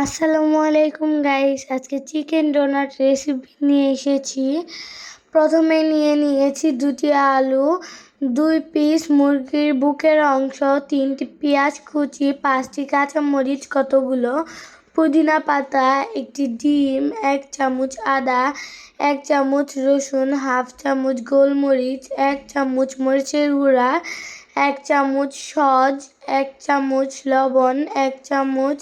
আসসালামু আলাইকুম গাইস আজকে চিকেন ডোনাট রেসিপি নিয়ে এসেছি। প্রথমে নিয়ে নিয়েছি দুটি আলু, দুই পিস মুরগির বুকের অংশ, তিনটি পেঁয়াজ কুচি, পাঁচটি কাঁচামরিচ কতগুলো, পুদিনা পাতা, একটি ডিম, এক চামচ আদা, এক চামচ রসুন, হাফ চামচ গোলমরিচ, এক চামচ মরিচের গুঁড়া, এক চামচ সজ, এক চামচ লবণ, এক চামচ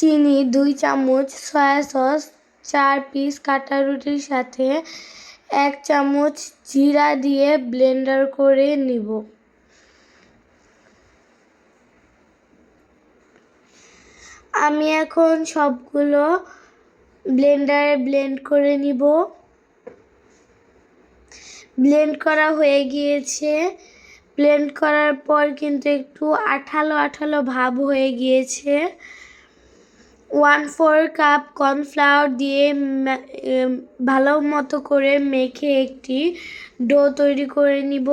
চিনি, দুই চামচ সয়া সস, চার পিস কাটা রুটির সাথে এক চামচ জিরা দিয়ে ব্লেন্ডার করে নিব। আমি এখন সবগুলো ব্লেন্ডারে ব্লেন্ড করে নিব। ব্লেন্ড করা হয়ে গিয়েছে। ব্লেন্ড করার পর কিন্তু একটু আঠালো আঠালো ভাব হয়ে গিয়েছে। ওয়ান ফোর কাপ কর্নফ্লাওয়ার দিয়ে ভালো মতো করে মেখে একটি ডো তৈরি করে নিব।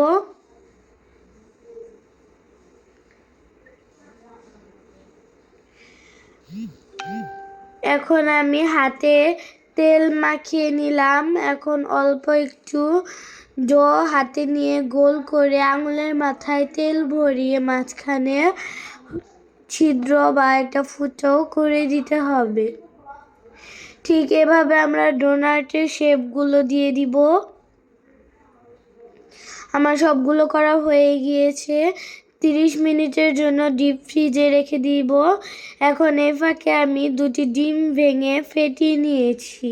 এখন আমি হাতে তেল মাখিয়ে নিলাম। এখন অল্প একটু ডো হাতে নিয়ে গোল করে আঙুলের মাথায় তেল ভরিয়ে মাঝখানে ছিদ্র বা একটা ফুটো করে দিতে হবে। ঠিক এভাবে আমরা ডোনাটের শেপগুলো দিয়ে দিব। আমার সবগুলো করা হয়ে গিয়েছে। তিরিশ মিনিটের জন্য ডিপ ফ্রিজে রেখে দিব। এখন এ ফাঁকে আমি দুটি ডিম ভেঙে ফেটিয়ে নিয়েছি।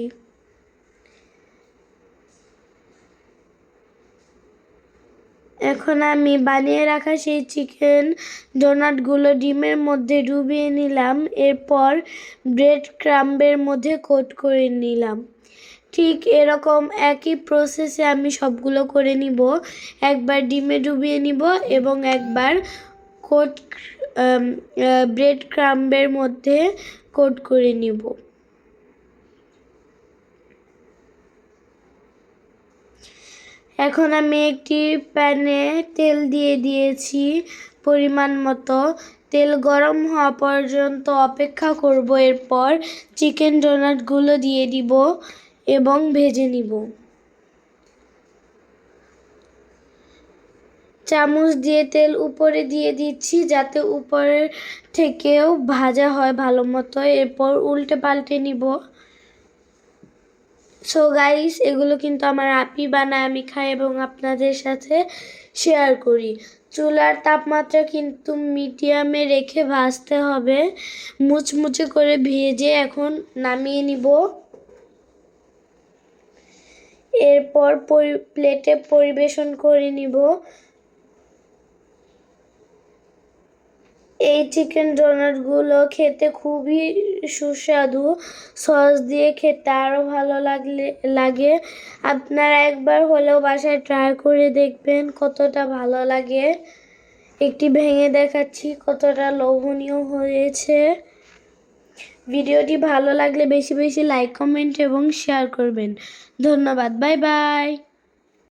এখন আমি বানিয়ে রাখা সেই চিকেন ডোনাটগুলো ডিমের মধ্যে ডুবিয়ে নিলাম। এরপর ব্রেড ক্রাম্বের মধ্যে কোট করে নিলাম। ঠিক এরকম একই প্রসেসে আমি সবগুলো করে নিব। একবার ডিমে ডুবিয়ে নিব এবং একবার কোট ব্রেড ক্রাম্বের মধ্যে কোট করে নিব। এখন আমি একটি প্যানে তেল দিয়ে দিয়েছি পরিমাণ মতো। তেল গরম হওয়া পর্যন্ত অপেক্ষা করব, এরপর চিকেন ডোনাটগুলো দিয়ে দিব এবং ভেজে নিব। চামচ দিয়ে তেল উপরে দিয়ে দিচ্ছি যাতে উপরের থেকেও ভাজা হয় ভালো মতো। এরপর উল্টে পাল্টে নিব। সো গাইস এগুলো কিন্তু আমার আপি বানায় আমি খাই এবং আপনাদের সাথে শেয়ার করি। চুলার তাপমাত্রা কিন্তু মিডিয়ামে রেখে ভাজতে হবে। মুচমুচে করে ভেজে এখন নামিয়ে নিব। এরপর প্লেটে পরিবেশন করে নিব। এই চিকেন ডোনাটগুলো খেতে খুবই সুস্বাদু। সস দিয়ে খেতে আরও ভালো লাগলে, লাগে। আপনারা একবার হলেও বাসায় ট্রাই করে দেখবেন কতটা ভালো লাগে। একটি ভেঙে দেখাচ্ছি কতটা লোভনীয় হয়েছে। ভিডিওটি ভালো লাগলে বেশি বেশি লাইক কমেন্ট এবং শেয়ার করবেন। ধন্যবাদ বাই বাই